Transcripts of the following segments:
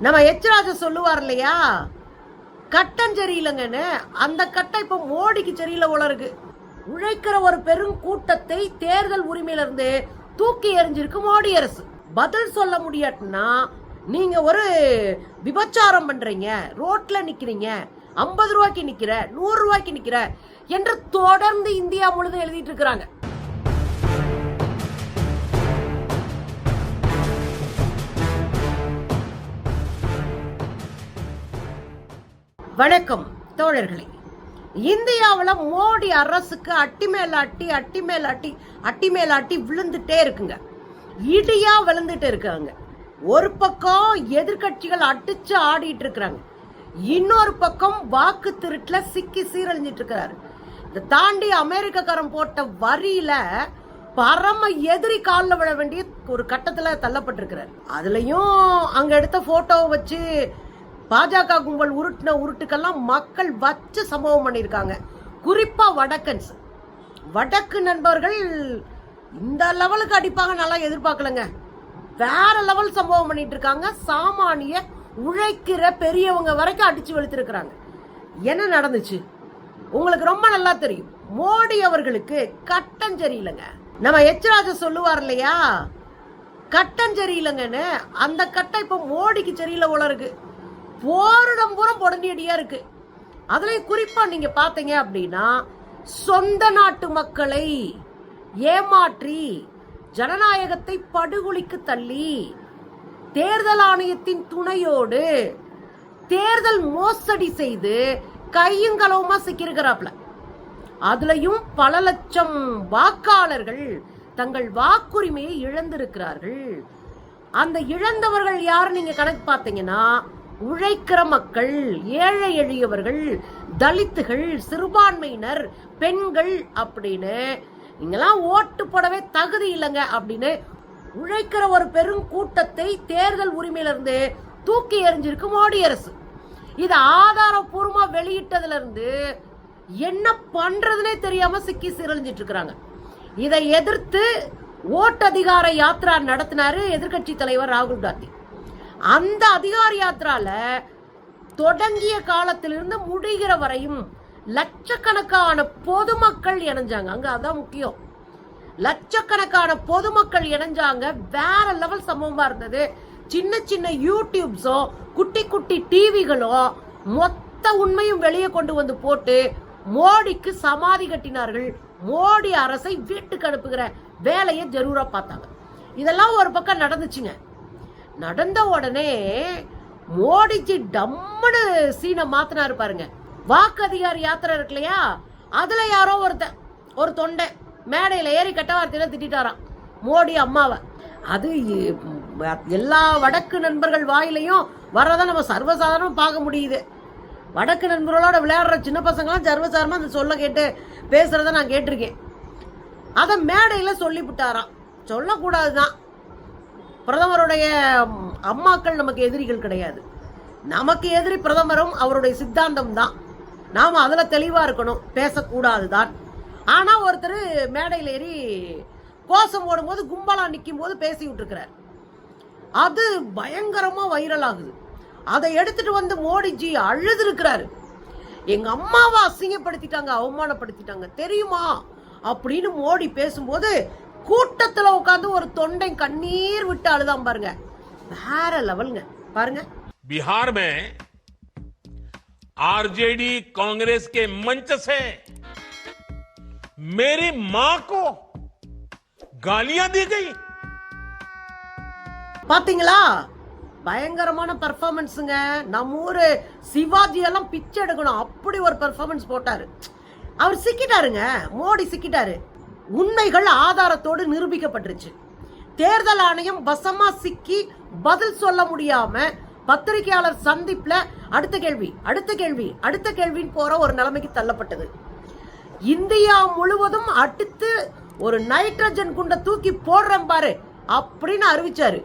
நம்ம எச்ராஜ சொல்லுவார் இல்லையா? கட்டம் சரியில்லைங்கன்னு. அந்த கட்டம் இப்ப மோடிக்கு சரியில்லை போல இருக்கு. உழைக்கிற ஒரு பெரும் கூட்டத்தை தேர்தல் உரிமையிலிருந்து தூக்கி எறிஞ்சிருக்கு மோடி அரசு. பதில் சொல்ல முடியாட்டுனா நீங்க ஒரு விபச்சாரம் பண்றீங்க ரோட்ல நிக்கிறீங்க ஐம்பது ரூபாய்க்கு நிக்கிற நூறு ரூபாய்க்கு நிக்கிற என்று தொடர்ந்து இந்தியா முழுதும் எழுதிட்டு இருக்கிறாங்க. வணக்கம் தோழர்களே. இந்தியாவில் மோடி அரசுக்கு அட்டி மேல அட்டி அட்டி மேல அட்டி அட்டி மேல அட்டி விழுந்துட்டே இருக்குங்க. இடியா விழுந்துட்டு இருக்காங்க. ஒரு பக்கம் எதிர்க்கட்சிகள் அடிச்சு ஆடிட்டு இருக்கிறாங்க. இன்னொரு பக்கம் வாக்கு திருட்டில் சிக்கி சீரழிஞ்சிட்டு இருக்கிறாரு. இதை தாண்டி அமெரிக்கக்காரன் போட்ட வரியில பரம எதிரி காலில் விழ வேண்டிய ஒரு கட்டத்தில் தள்ளப்பட்டிருக்கிறார். அதுலயும் அங்க எடுத்த போட்டோவை வச்சு பாஜக கும்பல் உருட்டின உருட்டுக்கெல்லாம் மக்கள் வச்சு சம்பவம் பண்ணியிருக்காங்க. குறிப்பாக வடக்கன்ஸ் வடக்கு நண்பர்கள் இந்த லெவலுக்கு அடிப்பாங்க நல்லா எதிர்பார்க்கலங்க. வேற லெவல் சம்பவம் பண்ணிட்டு இருக்காங்க சாமானிய உழைக்கிற பெரியவங்க வரைக்கும் அடிச்சு வெளுத்திருக்கிறாங்க. என்ன நடந்துச்சு? உங்களுக்கு ரொம்ப நல்லா தெரியும். மோடி அவர்களுக்கு கட்டம் சரியில்லைங்க நம்ம எச்ராஜ சொல்லுவார் இல்லையா? கட்டம் சரியில்லைங்கன்னு அந்த கட்டம் இப்போ மோடிக்கு சரியில்லை போல இருக்கு. போரிடம் பூரா புடண்டியடியா இருக்கு. அதுலயும் குறிப்பா நீங்க பாத்தீங்க அப்படின்னா சொந்த நாட்டு மக்களை ஏமாற்றி ஜனநாயகத்தை படுகொலிக்கு தள்ளி தேர்தல் ஆணையத்தின் துணையோடு தேர்தல் மோசடி செய்து கையும் களவுமா சிக்கியிருக்கிறாப்ல அதுலயும் பல லட்சம் வாக்காளர்கள் தங்கள் வாக்குரிமையை இழந்திருக்கிறார்கள். அந்த இழந்தவர்கள் யார் நீங்க கணக்கு பார்த்தீங்கன்னா உழைக்கிற மக்கள் ஏழை எளியவர்கள் தலித்துகள் சிறுபான்மையினர் பெண்கள் அப்படின்னு. இங்கெல்லாம் ஓட்டு போடவே தகுதி இல்லைங்க அப்படின்னு உழைக்கிற ஒரு பெரும் கூட்டத்தை தேர்தல் உரிமையிலிருந்து தூக்கி எறிஞ்சிருக்கு மோடி அரசு. இது ஆதாரப்பூர்வமா வெளியிட்டதுல இருந்து என்ன பண்றதுனே தெரியாம சிக்கி சீரழிஞ்சிட்டு இருக்கிறாங்க. இதை எதிர்த்து ஓட்டதிகார யாத்ரா நடத்தினாரு எதிர்க்கட்சி தலைவர் ராகுல் காந்தி. அந்த அதிகார யாத்திரால தொடங்கிய காலத்திலிருந்து முடிகிற வரையும் லட்சக்கணக்கான பொதுமக்கள் இணைஞ்சாங்க. அங்க அதான் முக்கியம். லட்சக்கணக்கான பொதுமக்கள் இணைஞ்சாங்க. வேற லெவல் சம்பவமா இருந்தது. சின்ன சின்ன யூடியூப்ஸோ குட்டி குட்டி டிவிகளோ மொத்த உண்மையும் வெளியே கொண்டு வந்து போட்டு மோடிக்கு சமாதி கட்டினார்கள். மோடி அரசை வீட்டுக்கு அனுப்புகிற வேலையை ஜரூரா பார்த்தாங்க. இதெல்லாம் ஒரு பக்கம் நடந்துச்சுங்க. நடந்த உடனே மோடிஜி டம்முன்னு சீனை மாத்தினாரு பாருங்க. வாக்கு அதிகாரி யாத்திரை இருக்கு இல்லையா? அதுல யாரோ ஒருத்தன் ஒரு தொண்டை மேடையில ஏறி கட்ட வார்த்தையில திட்டாராம் மோடி அம்மாவை. அது எல்லா வடக்கு நண்பர்கள் வாயிலையும் வர்றதை நம்ம சர்வசாதாரணம் பார்க்க முடியுது. வடக்கு நண்பர்களோட விளையாடுற சின்ன பசங்களாம் சர்வசாதாரணமா அந்த சொல்ல கேட்டு பேசுகிறத நான் கேட்டிருக்கேன். அதை மேடையில சொல்லிவிட்டாராம். சொல்லக்கூடாதுதான். பிரதமருடைய அம்மாக்கள் நமக்கு எதிரிகள் கிடையாது. நமக்கு எதிரி பிரதமரும் அவருடைய சித்தாந்தம் தான். நாம் அதில் தெளிவாக இருக்கணும். பேசக்கூடாது தான் ஆனால் ஒருத்தர் மேடையில் ஏறி கோஷம் போடும்போது கும்பலாக நிற்கும் போது பேசி விட்டுருக்கிறார். அது பயங்கரமாக வைரல் ஆகுது. அதை எடுத்துட்டு வந்து மோடிஜி அழுது எங்கள் அம்மாவை அசிங்கப்படுத்திட்டாங்க அவமானப்படுத்திட்டாங்க. தெரியுமா? அப்படின்னு மோடி பேசும்போது கூட்டத்துல உட்காந்து ஒரு தொண்டை கண்ணீர் விட்டு அழுதான் பாருங்க வேற லெவலுங்க பாருங்க बिहार में आरजेडी कांग्रेस के मंच से मेरी मां को गालियां दी गई பாத்தீங்களா பயங்கரமான பெர்ஃபார்மன்ஸுங்க நம்ம ஊரு சிவாஜி எல்லாம் பிச்சை எடுக்கணும் அப்படி ஒரு பெர்ஃபார்மன்ஸ் போட்டாரு அவர் சிக்கிட்டாருங்க மோடி சிக்கிட்டாரு உண்மைகள் ஆதாரத்தோடு நிரூபிக்கப்பட்டுருச்சு. தேர்தல் ஆணையம் வசமா சிக்கி பதில் சொல்ல முடியாம பத்திரிகையாளர் சந்திப்புல அடுத்த கேள்வி அடுத்த கேள்வி அடுத்த கேள்வின்னு போற ஒரு நிலைமைக்கு தள்ளப்பட்டது. இந்தியா முழுவதும் அடுத்து ஒரு நைட்ரஜன் குண்டை தூக்கி போடுறேன் பாரு அப்படின்னு அறிவிச்சாரு.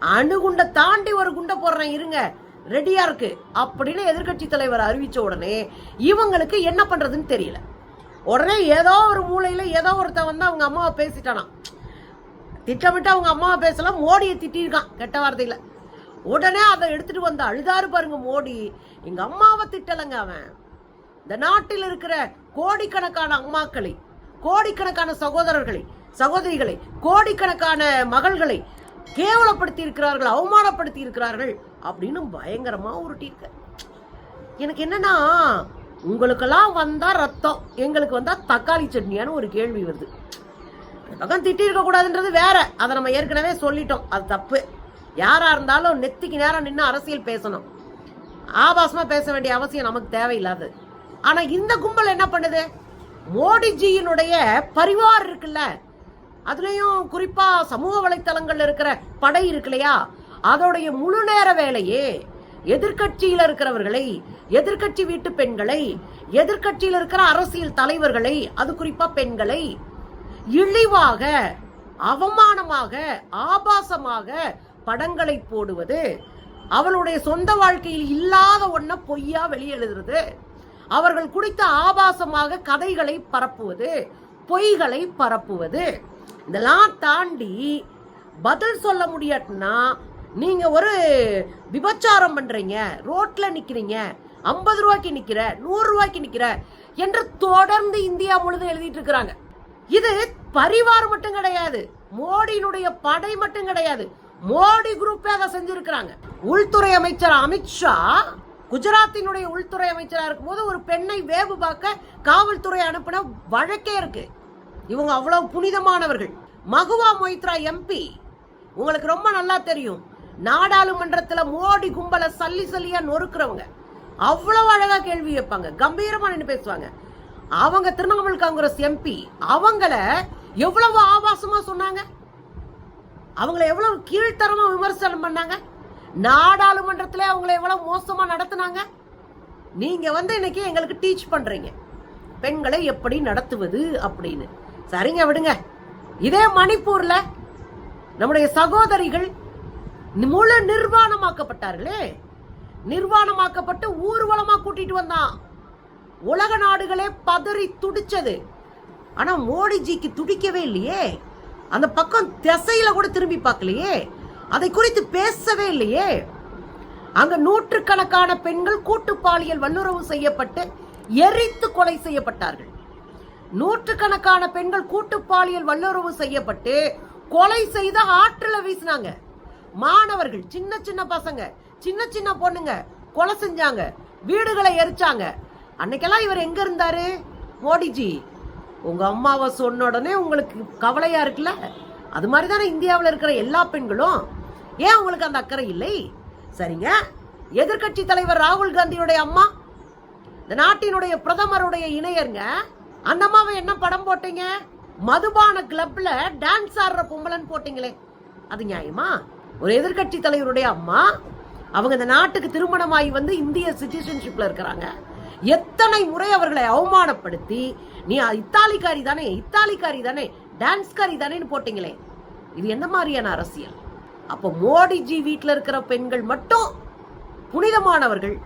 அணுகுண்டை தாண்டி ஒரு குண்டை போடுறேன் இருங்க ரெடியா இருக்கு அப்படின்னு எதிர்க்கட்சி தலைவர் அறிவிச்ச உடனே இவங்களுக்கு என்ன பண்றதுன்னு தெரியல. உடனே ஏதோ ஒரு மூலையில் ஏதோ ஒருத்தன் வந்து அவங்க அம்மாவை பேசிட்டானான் திட்டமிட்டு அவங்க அம்மாவை பேசலாம் மோடியை திட்டியிருக்கான் கெட்ட வார்த்தையில். உடனே அதை எடுத்துகிட்டு வந்து அழுதாரு பாருங்க மோடி. எங்கள் அம்மாவை திட்டலைங்க அவன். இந்த நாட்டில் இருக்கிற கோடிக்கணக்கான அம்மாக்களை கோடிக்கணக்கான சகோதரர்களை சகோதரிகளை கோடிக்கணக்கான மகள்களை கேவலப்படுத்தி இருக்கிறார்கள் அவமானப்படுத்தி இருக்கிறார்கள் அப்படின்னு பயங்கரமாக உருட்டியிருக்க. எனக்கு என்னன்னா உங்களுக்கெல்லாம் வந்தால் ரத்தம் எங்களுக்கு வந்தால் தக்காளி சட்னியான்னு ஒரு கேள்வி வருது. அந்த பக்கம் திட்டி இருக்கக்கூடாதுன்றது வேற. அதை நம்ம ஏற்கனவே சொல்லிட்டோம். அது தப்பு. யாராக இருந்தாலும் நெத்திக்கு நேரம் நின்று அரசியல் பேசணும். ஆபாசமாக பேச வேண்டிய அவசியம் நமக்கு தேவையில்லாது. ஆனால் இந்த கும்பல் என்ன பண்ணுது? மோடிஜியினுடைய பரிவார் இருக்குல்ல அதுலேயும் குறிப்பாக சமூக வலைத்தளங்களில் இருக்கிற படை இருக்கு இல்லையா அதோடைய முழு நேர வேலையே எதிர்கட்சியில் இருக்கிறவர்களை எதிர்க்கட்சி வீட்டு பெண்களை எதிர்கட்சியில் இருக்கிற அரசியல் தலைவர்களை அது குறிப்பா பெண்களை இழிவாக அவமானமாக ஆபாசமாக படங்களை போடுவது அவளுடைய சொந்த வாழ்க்கையில் இல்லாத ஒன்ன பொய்யா வெளியெழுதுறது அவர்கள் குறித்த ஆபாசமாக கதைகளை பரப்புவது பொய்களை பரப்புவது இதெல்லாம் தாண்டி பதில் சொல்ல முடியாட்டினா நீங்க ஒரு விபச்சாரம் பண்றீங்க ரோட்ல நிக்கிறீங்க ஐம்பது ரூபாய்க்கு நிக்கிற நூறு ரூபாய்க்கு நிக்கிற என்று தொடர்ந்து இந்தியா முழுதும் எழுதிட்டு இருக்கிறாங்க. இது பரிவார் மட்டும் கிடையாது மோடியினுடைய படை மட்டும் கிடையாது மோடி குரூப்பே அதை செஞ்சிருக்கிறாங்க. உள்துறை அமைச்சர் அமித்ஷா குஜராத்தினுடைய உள்துறை அமைச்சராக இருக்கும்போது ஒரு பெண்ணை வேவு பார்க்க காவல்துறை அனுப்பின வழக்கே இருக்கு. இவங்க அவ்வளவு புனிதமானவர்கள். மகுவா மொய்த்ரா எம்பி உங்களுக்கு ரொம்ப நல்லா தெரியும். நாடாளுமன்றத்துல மோடி கும்பல சல்லி சல்லியா நொறுக்குறவங்க. அவ்வளவு அழகா கேள்வி வைப்பாங்க கம்பீரமா நின்று பேசுவாங்க. அவங்க திரிணாமுல் காங்கிரஸ் எம்பி அவங்கள எவ்வளவு ஆபாசமா சொன்னாங்க? அவங்கள எவ்வளவு கீழ்த்தரமா விமர்சனம் பண்ணாங்க? நாடாளுமன்றத்துல அவங்கள எவ்வளவு மோசமா நடத்தினாங்க? நீங்க வந்து இன்னைக்கு எங்களுக்கு டீச் பண்றீங்க. பெண்களை எப்படி நடத்துவது அப்படின்னு. சரிங்க விடுங்க. இதே மணிப்பூர்ல நம்முடைய சகோதரிகள் முழு நிர்வாணமாக்கப்பட்டார்களே நிர்வாணமாக்கப்பட்டு ஊர்வலமா கூட்டிட்டு வந்தான். உலக நாடுகளே பதறி துடிச்சது. ஆனா மோடிஜிக்கு துடிக்கவே இல்லையே. அந்த பக்கம் திசையில கூட திரும்பி பார்க்கலையே. அதை குறித்து பேசவே இல்லையே. அங்க நூற்றுக்கணக்கான பெண்கள் கூட்டு பாலியல் வல்லுறவு செய்யப்பட்டு எரித்து கொலை செய்யப்பட்டார்கள். நூற்றுக்கணக்கான பெண்கள் கூட்டு பாலியல் வல்லுறவு செய்யப்பட்டு கொலை செய்து ஆற்றுல வீசினாங்க. மாணவர்கள் சின்ன சின்ன பசங்க சின்ன சின்ன பொண்ணுங்க கொலை செஞ்சாங்க வீடுகளை எரிச்சாங்க. அன்னைக்கெல்லாம் இவர் எங்க இருந்தாரு? மோடிஜி உங்க அம்மாவை சொன்ன உடனே உங்களுக்கு கவலையா இருக்குல்ல? அது மாதிரி தானே இந்தியாவில் இருக்கிற எல்லா பெண்களும். ஏன் உங்களுக்கு அந்த அக்கறை இல்லை? சரிங்க. எதிர்க்கட்சி தலைவர் ராகுல் காந்தியுடைய அம்மா இந்த நாட்டினுடைய பிரதமருடைய இணையருங்க அந்த அம்மாவை என்ன படம் போட்டீங்க? மதுபான கிளப்ல டான்ஸ் ஆடுற பொம்பளைன்னு போட்டீங்களே. அது நியாயமா? ஒரு எதிர்க்கட்சி தலைவருடைய அம்மா அவங்க இந்த நாட்டுக்கு திருமணமாகி வந்து இந்திய சிட்டிசன்ஷிப்ல இருக்கிறாங்க. எத்தனை முறை அவர்களை அவமானப்படுத்தி நீ இத்தாலிக்காரி தானே இத்தாலிக்காரி தானே டான்ஸ்காரி தானேன்னு போட்டீங்களே. இது என்ன மாதிரியான அரசியல்? அப்போ மோடிஜி வீட்டில் இருக்கிற பெண்கள் மட்டும் புனிதமானவர்கள்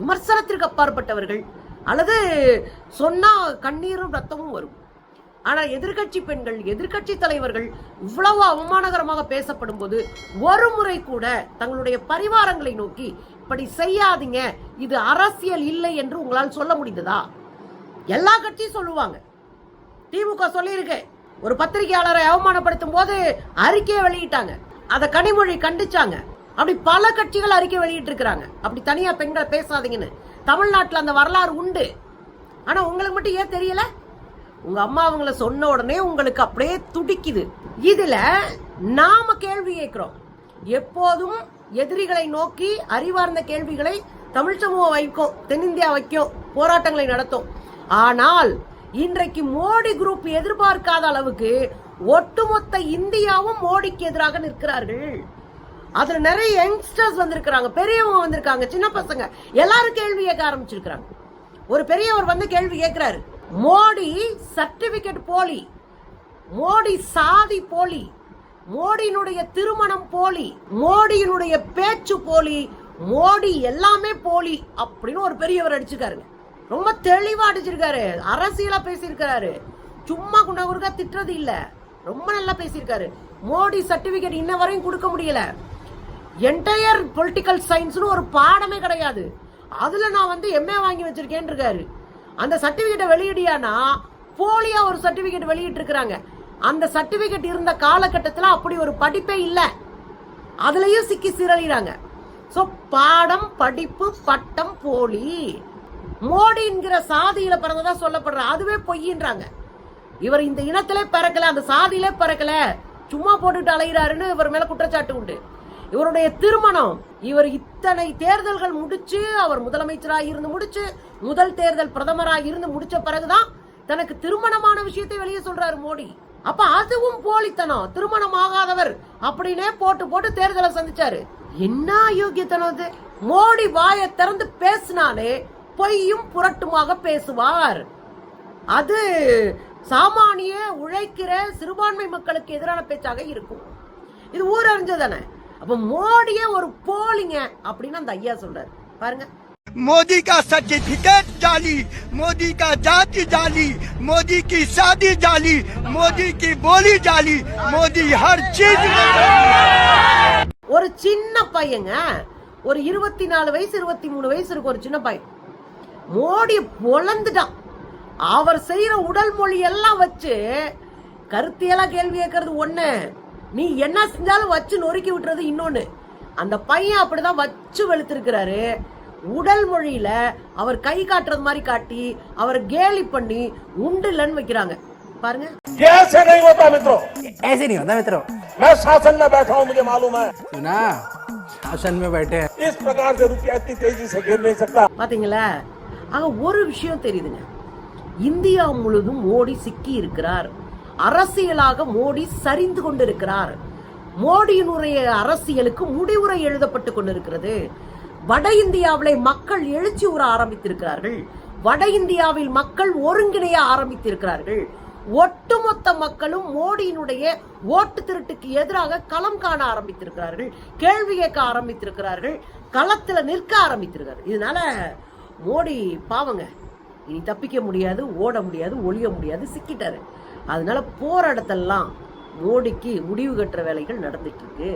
விமர்சனத்திற்கு அப்பாற்பட்டவர்கள் அல்லது சொன்னா கண்ணீரும் ரத்தமும் வரும். ஆனால் எதிர்க்கட்சி பெண்கள் எதிர்க்கட்சி தலைவர்கள் இவ்வளவு அவமானகரமாக பேசப்படும் போது ஒரு முறை கூட தங்களுடைய பரிவாரங்களை நோக்கி இப்படி செய்யாதீங்க இது அரசியல் இல்லை என்று உங்களால் சொல்ல முடிந்ததா? எல்லா கட்சியும் சொல்லுவாங்க. திமுக சொல்லியிருக்கு. ஒரு பத்திரிகையாளரை அவமானப்படுத்தும் போது அறிக்கையை வெளியிட்டாங்க. அதை கனிமொழி கண்டிச்சாங்க. அப்படி பல கட்சிகள் அறிக்கை வெளியிட்டு இருக்கிறாங்க அப்படி தனியா பெண்களை பேசாதீங்கன்னு. தமிழ்நாட்டில் அந்த வரலாறு உண்டு. ஆனா உங்களுக்கு மட்டும் ஏன் தெரியல? உங்க அம்மா அவங்கள சொன்ன உடனே உங்களுக்கு அப்படியே துடிக்குது. இதுல நாம கேள்வி கேட்கிறோம். எப்போதும் எதிரிகளை நோக்கி அறிவார்ந்த கேள்விகளை தமிழ் சமூகம் வைக்கும் தென்னிந்தியா வைக்கும் போராட்டங்களை நடத்தும். ஆனால் இன்றைக்கு மோடி குரூப் எதிர்பார்க்காத அளவுக்கு ஒட்டுமொத்த இந்தியாவும் மோடிக்கு எதிராக நிற்கிறார்கள். அதுல நிறைய யங்ஸ்டர்ஸ் வந்திருக்கிறாங்க பெரியவங்க வந்திருக்காங்க சின்ன பசங்க. எல்லாரும் கேள்வி கேட்க ஆரம்பிச்சிருக்கிறாங்க. ஒரு பெரியவர் வந்து கேள்வி கேட்கிறாரு மோடி சர்டிபிகேட் போலி மோடி சாதி போலி மோடியினுடைய திருமணம் போலி மோடியினுடைய பேச்சு போலி மோடி எல்லாமே போலி அப்படின்னு ஒரு பெரியவர் அடிச்சுக்காருங்க ரொம்ப தெளிவா அடிச்சிருக்காரு. அரசியலா பேசியிருக்காரு சும்மா குண்டகுருக்கா திட்டுறது இல்ல. ரொம்ப நல்லா பேசியிருக்காரு. மோடி சர்டிபிகேட் இன்ன வரையும் கொடுக்க முடியல. என்டையர் பொலிட்டிக்கல் சயின்ஸ்னு ஒரு பாடமே கிடையாது. அதுல நான் வந்து எம்ஏ வாங்கி வச்சிருக்கேன் இருக்காரு அந்த சர்டிபிகேட்டை வெளியிடியானா போலியா ஒரு சர்டிபிகேட் வெளியிட்டு இருக்கிறாங்க அந்த சர்டிபிகேட் இருந்த காலகட்டத்தில் அப்படி ஒரு படிப்பே இல்லை. அதுலயும் சிக்கி சீரழிறாங்க. ஸோ பாடம் படிப்பு பட்டம் போலி. மோடிங்கிற சாதியில பிறந்ததா சொல்லப்படுற அதுவே பொய்யின்றாங்க. இவர் இந்த இனத்திலே பிறக்கல அந்த சாதியிலே பிறக்கல. சும்மா போட்டுட்டு அலைகிறாருன்னு இவர் மேல குற்றச்சாட்டு உண்டு. இவருடைய திருமணம். இவர் இத்தனை தேர்தல்கள் முடிச்சு அவர் முதலமைச்சராக இருந்து முடிச்சு முதல் தேர்தல் பிரதமராக இருந்து முடிச்ச பிறகுதான் தனக்கு திருமணமான விஷயத்தை வெளியே சொல்றாரு மோடி. அப்ப அதுவும் போலித்தனம். திருமணம் ஆகாதவர் அப்படின்னே போட்டு போட்டு தேர்தலை சந்திச்சாரு. என்ன யோகியத்தனம் அது மோடி வாயை திறந்து பேசினாலே பொய்யும் புரட்டுமாக பேசுவார். அது சாமானிய உழைக்கிற சிறுபான்மை மக்களுக்கு எதிரான பேச்சாக இருக்கும். இது ஊரறிஞ்சதானே அப்ப மோடியே ஒரு போலிங்க அப்படின்னு அந்த ஐயா சொல்றாரு பாருங்க मोदी का सर्टिफिकेट जाली मोदी का जाति जाली मोदी की शादी जाली मोदी की बोली जाली मोदी हर चीज में ஒரு சின்ன பையங்க ஒரு இருபத்தி நாலு வயசு இருபத்தி மூணு வயசு இருக்கு ஒரு சின்ன பையன் மோடி பொழந்துட்டான் அவர் செய்யற உடல் மொழி எல்லாம் வச்சு கருத்தியெல்லாம் கேள்வி கேட்கறது ஒண்ணு நீ என்ன செஞ்சாலும் வச்சு நொறுக்கி விட்டுறது இன்னொன்னு அந்த பையன் அப்படிதான் வச்சு வெளுத்திருக்கிறாரு உடல் மொழியில அவர் கை காட்டுறது மாதிரி காட்டி அவர் கேலி பண்ணி உண்டு இல்லைன்னு வைக்கிறாங்க பாருங்க ये ऐसे नहीं होता मित्रों ऐसे नहीं होता मित्रों मैं शासन में बैठा हूँ मुझे मालूम है सुना शासन में बैठे हैं इस प्रकार से रुपया इतनी तेजी से गिर नहीं सकता பாத்தீங்களா ஆக ஒரு விஷயம் தெரியுதுங்க இந்தியா முழுதும் மோடி சிக்கி இருக்கிறார் அரசியலாக மோடி சரிந்து கொண்டிருக்கிறார். மோடியினுடைய அரசியலுக்கு முடிவுரை எழுதப்பட்டு கொண்டிருக்கிறது. வட இந்தியாவிலே மக்கள் எழுச்சி உற ஆரம்பித்திருக்கிறார்கள். வட இந்தியாவில் மக்கள் ஒருங்கிணைய ஆரம்பித்திருக்கிறார்கள். ஒட்டுமொத்த மக்களும் மோடியினுடைய ஓட்டு திருட்டுக்கு எதிராக களம் காண ஆரம்பித்திருக்கிறார்கள். கேள்வி கேட்க ஆரம்பித்திருக்கிறார்கள். களத்துல நிற்க ஆரம்பித்திருக்கிறார் இதனால மோடி பாவங்க இனி தப்பிக்க முடியாது ஓட முடியாது ஒழிய முடியாது சிக்கிட்டாரு. அதனால போராட்டத்தெல்லாம் மோடிக்கு முடிவு கட்டுற வேலைகள் நடந்துட்டு இருக்கு.